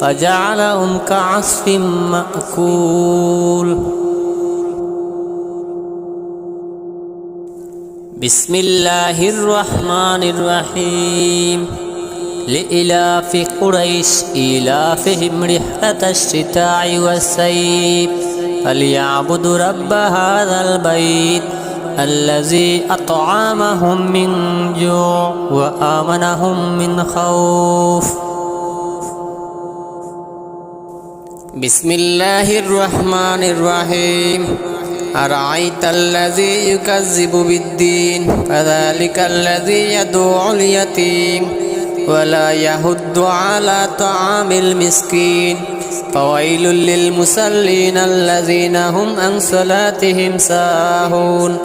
فجعلهم كعصف مأكول. بسم الله الرحمن الرحيم لإلاف قريش إلافهم رحلة الشتاء والسيف فليعبدوا رب هذا البيت الذي أطعمهم من جوع وآمنهم من خوف بسم الله الرحمن الرحيم أرأيت الذي يكذب بالدين فذلك الذي يدعو اليتيم ولا يهد على طعام المسكين فويل للمسلين الذين هم عن صلاتهم ساهون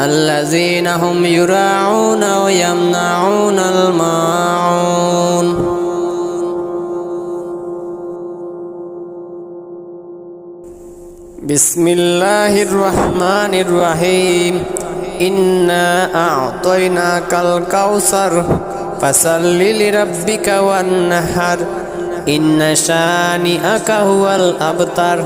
الذين هم يراعون ويمنعون الماعون بسم الله الرحمن الرحيم إنا أعطيناك الكوثر فصل لربك وانحر إن شانئك هو الأبتر